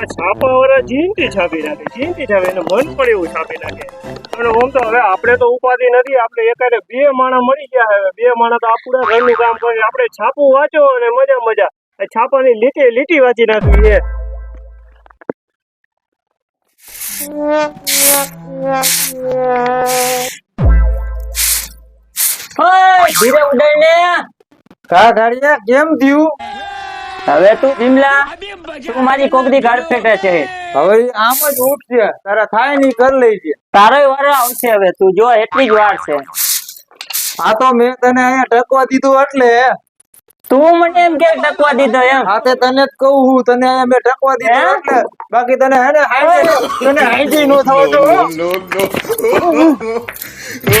આ છાપા વાળા જીનથી છાપી નાખે જીનથી છાપે એને મન પણ એવું છાપી નાખે. અને આમ તો હવે આપણે તો ઉપાધિ નથી આપણે એકાદે બે માણા મળી ગયા હવે. બે માણા તો આપણા ઘરનું કામ કરે આપણે છાપું વાંચો અને મજા મજા. છાપાની લીટી લીટી વાંચી નાખવી એ ધીરે ઉડાડ કા ગાડિયા કેમ થયું? હવે તું બિમલા તું મારી કોકડી ગાળફેટે છે હવે આમ જ ઉઠશે તારા થાયની કર લેજે તારો વારો આવશે હવે તું જો એટલી જ વાર છે આ તો મેં તને અહીંયા ટકવા દીધું એટલે તું મને એમ કે ટકવા દીધો એમ હા તે તને જ કહું હું તને અહીંયા મેં ટકવા દીધો એટલે બાકી તને હે ને હાઈજે તને હાઈજી નો થવો તો જોજો ને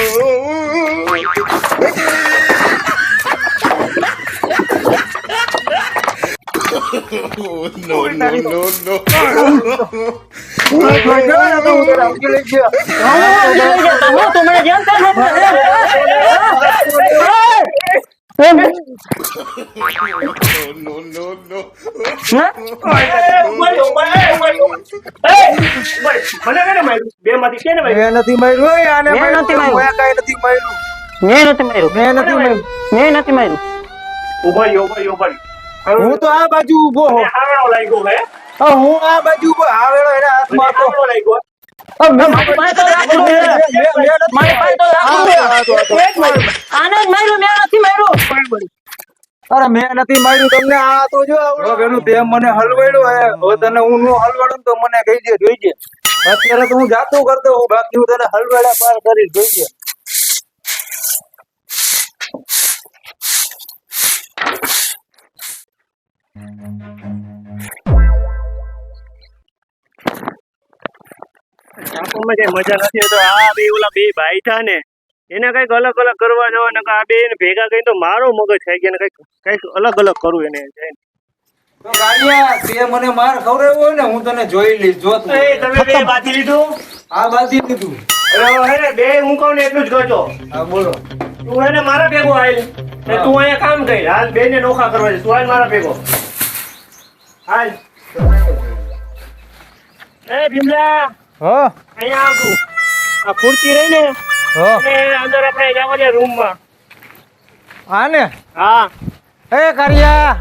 તો હું તને સમજી લઈશ. હું તું મને જેમ તેમ મને કેને માર્યું બે માંથી કેને માર્યું મેં નથી માર્યું ઓય, આને મેં માર્યું. નથી માર્યું. મેં કાંઈ નથી માર્યું મેં નથી માર્યું મેં નથી માર્યું મેં નથી માર્યું ઊભા રહ્યો ઊભા રહ્યો ઊભા રહ્યો હું તો આ બાજુ ઊભો લાગ્યો હું? આ બાજુ ઊભો આવેલો એને હાથ મારતો હા. હા, હા, હા, હા. અરે મેં નથી માર્યું તમને આ તો જો તે મને હલવાડ્યો હે. હવે તને હું નો હલવાડું તો મને કહી દે જોઈજે અત્યારે તો હું જાતું કરતો હું બાકી હું તને હલવાડા પાર કરી જોઈજે આંખોમાં કઈ મજા નથી તો આ બે ઓલા બે ભાઈ ને એને કંઈક અલગ અલગ કરવા જવા ને આ બે ભેગા કરીને તો મારો મગજ ખાઈ ગયા ને કંઈક કંઈક અલગ અલગ કરું એને જઈને. તો ગાડિયા તે મને માર ખવડાવ્યો હોય ને હું તને જોઈ લઈશ જો તું એ તમે બે લીધું? હા બાજી લીધું અરે હે ને બે હું કહું ને એટલું જ કરજો. હા બોલો. તું એને મારા ભેગો આવેલ તું અહીંયા કામ કરી. હાલ બે ને નોખા કરવા છે. તું હાલ મારા ભેગો. હાલ એ ભીમલા હા? અહીંયા આવતું આ ખુરશી રહી ને હા. અંદર આપણે જવા દે રૂમમાં. ને હા. એ કારિયા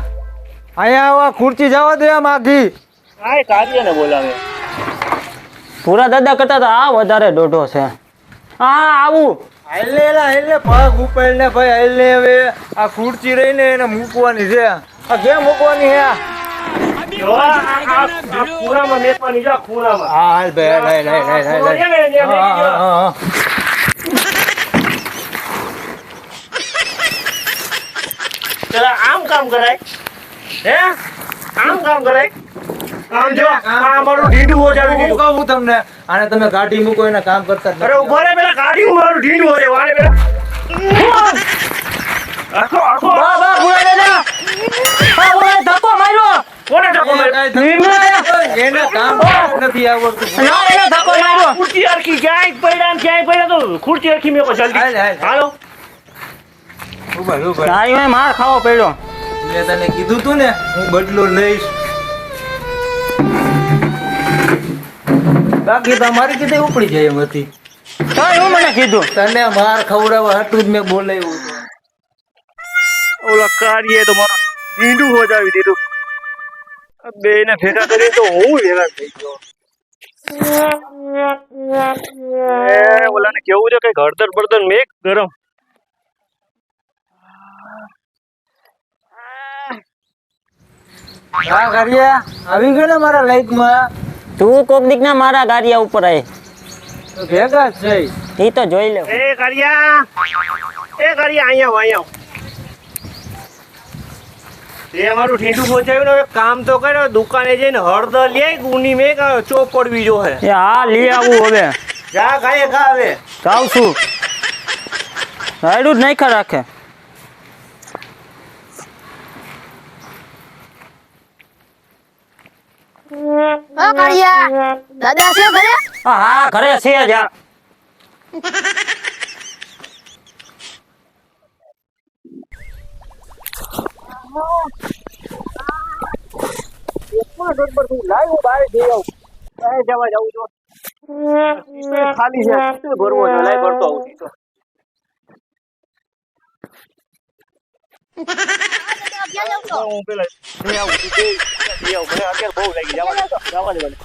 અહીંયા આવા ખુરશી જવા દે માગી આ કાર્યને બોલાવે. પૂરા દાદા કરતા તો આ વધારે ડોઢો છે. હા આવું. હાલે એલા હાલે પગ ઉપાડ ને ભાઈ હાલે હવે. આ ખુરચી રહી ને એને મૂકવાની છે. આ કેમ મૂકવાની આ? આ- આ આ ખૂણામાં મેકવાની જો ખૂણામાં. હાલ ભાઈ લઈ લઈ લઈ લઈ લઈ ખૂણો છે ને, ત્યાં હા, હા, દ્યો. હા, હા. પેલા આમ કામ કરાય. હે? આમ કામ કરાય. આમ જો આ અમારું ઢીંડું ઓજાવી હું દીધું કહું તમને આને તમે ગાડી મૂકો એને કામ કરતા અરે નથી. રે પેલા કાઢી મારું ઢીંડું પેલા આખો આખો બા બા પૂરા દાદા હા ઓય ધક્કો માર્યો. કોને ધક્કો એને માર્યો? કાંઈ થતું નથી. એને કામ નથી આવડતું. ના એને ધક્કો માર્યો. ખુરચી હરખી ક્યાંય પડ્યા ને ક્યાંય પડ્યા તો ખુરચી હરખી મેકો જલ્દી. હાલો ઊભા ઊભા. રહો. માર ખાવો પડ્યો. મેં તને કીધું તું ને હું બદલો લઈશ. બાકી તમારી કીધે ઉપડી જાય એમ હતી. હું મને કીધું? તને માર ખવડાવવા હતું જ મેં બોલાવ્યું. ઓલા કાર્ય તો મારું ઢીંડું હોજાવી દીધું. બે ને ભેગા કરી તો હું હેરાન થઈ ગયો. ઓલાને કેવું છે કઈ હળદર બળદર મેક ગરમ. હા કારિયા આવી ગયો ને મારા લાઈફમાં? તું કોક દીક ના મારા ગાડિયા ઉપર આય. તો ભેગા જ છે એ તો જોઈ લે. એ કારિયા અહીંયા અહીંયા આવ. તે મારું ઠીંડું પહોંચાવ્યું ને હવે કામ તો કર્યો દુકાને જઈને હળદર લે ગુની મેક ચોપ પડવી જો હે એ હા લઈ આવું હવે. જા ખાય ખા હવે. જાઉં છું. રાયડું જ નાખ્યા રાખે. હા કાળિયા દાદા છે ઘરે હા હા ઘરે છે જ. આ. પાંચ વર્ષ પર તું લાવ બહાર જઈ આવું. બહાર જવા જાઉં છું? ખાલી છે ઈસ્ટો ભરવો છે લાય ભરતો આવું ઈસ્ટો. હું પેલા જઈ આવું છું, જઈ આવું મને અત્યારે બહુ લાગી જવા જવા દે મને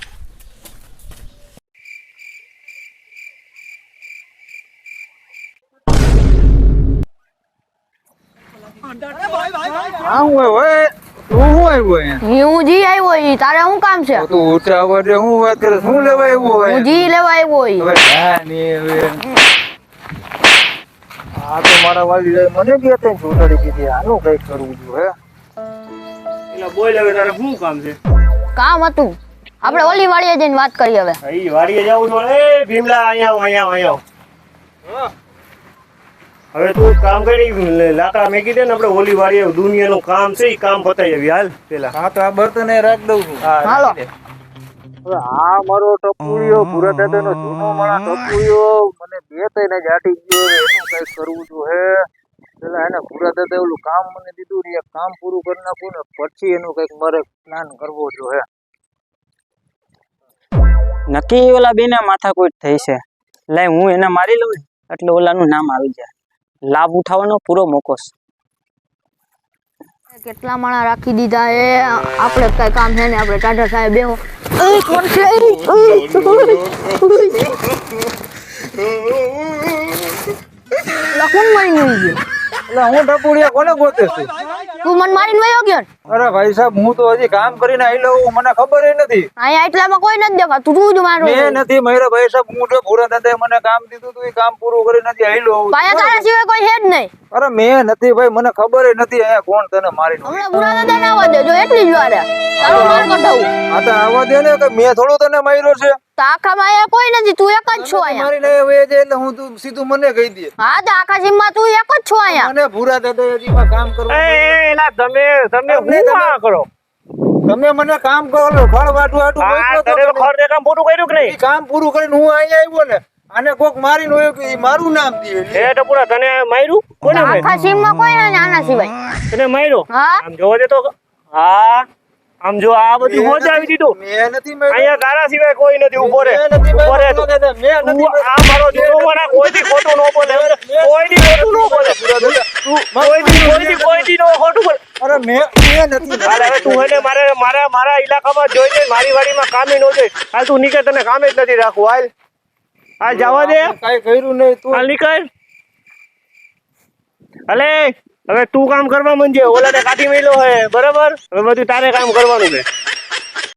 હા હું હોય તું આવ્યો અહીંયા? હું જી આવ્યો ઈ તારે શું કામ છે? તું ઊંચા અવાજે હું વાત કરે શું લેવા આવ્યો હું જી લેવા આવ્યો ઈ. હવે હા ને હવે. આ તો મારા વાલી મને દીધી આનું કંઈક કરવું જોઈએ હે? એટલે બોલ હવે તારે શું કામ છે? કામ હતું. આપણે ઓલી વાડીએ જઈને વાત કરી હવે. અહીં વાડીએ જાવું છું. એ ભીમલા અહીંયા અહીંયા અહીંયા આવ. હવે તું કામ કરી લાકડા મેકી દે ને આપણે ઓલી દુનિયા દુનિયાનું કામ છે એ કામ પતાવી આવી. હાલ પેલા. હા તો આ બર્તન એ રાખ દઉં છું. હાલો. હવે આ મારો ટપુડિયો ભૂરા દાદાનો જૂનો માણા ટપુડિયો મને બે જ ગયો એનું કંઈક કરવું હે. પેલા એને ભૂરા દાદા ઓલું કામ મને દીધું ને કામ પૂરું કરી નાખું ને પછી એનું કંઈક મારે પ્લાન કરવો જોઈએ નક્કી ઓલા બેને માથાકૂટ થઈ છે. લે હું એને મારી લઉં ને એટલે ઓલાનું નામ આવી જાય. લાભ ઉઠાવવાનો પૂરો મોકો કેટલા માણા રાખી દીધા એ? આપણે કઈ કામ છે ને આપણે ટાટા સાહેબ બેહો. એ કોણ છે? એ? લા, કોણ મારીને વહી ગયો. એટલે હું ટપુડિયા કોને ગોતે છું? તું મને મારીને વયો ગયો અરે ભાઈ સાહેબ હું તો હજી કામ કરીને આવી લઉં મને ખબર નથી. અહીંયા એટલામાં કોઈ નથી દેખાતું તું જ મારો મેં નથી મારા ભાઈ સાહેબ હું તો દાદાએ મને કામ દીધું તું એ કામ પૂરું કરી નથી આવી લઉં પાયા તારા સિવાય કોઈ નહીં. અરે મેં નથી ભાઈ મને ખબર નથી અહીંયા કોણ તને મારી હમણાં બુરા દાદા ના આવવા દેજો એટલી જ વાર. હે. માર કઢાવું. આ તો આવવા દે ને કે મેં થોડું તને માર્યો છે? આખામાં અહીંયા કોઈ નથી તું એક જ છો અહીંયા. મારી નહીં હવે એટલે હું તું સીધું મને કહી દે. હા તો આખા સીમમાં તું એક જ છો અહીંયા. મને ભૂરા દાદા હજી કામ કરવું એ એ, એલા તમે તમે તમને આ કરો તમે મને કામ કરો ફળ વાટું વાટું આ તો તમે. ખર દે કામ પૂરું કર્યું કે નહીં? કામ પૂરું કરીને હું અહીંયા આવ્યો ને આને કોક મારીને હોય કે મારું નામ દે એ તને માર્યું? કોને માર્યું? આખા કોઈ નથી આના સિવાય. તને માર્યો? હા. આમ જોવા દે તો હા. આમ જો આ બધું હોજાવી દીધું. અહીંયા તારા સિવાય કોઈ નથી ઊભો રે ઊભો રે તું. આ મારો દીકરો મારા કોઈથી ખોટું ન બોલે કોઈથી ખોટું ન બોલે. કોઈ થી કોઈ થી કોઈ થી નો ખોટું બોલે. અરે મેં મેં નથી અરે હવે તું એને મારે મારા મારા ઇલાકામાં જોઈ લે મારી વાડીમાં કામે ન જોઈ હાલ તું નીકળ તને કામે જ નથી રાખવું. હાલ. હાલ જવા દે. કઈ કર્યું નહીં તું. હાલ નીકળ. અલે. હવે તું કામ કરવા માંડજે, ઓલાને કાઢી મેલ્યો હે, બરાબર? હવે બધું તારે કામ કરવાનું છે.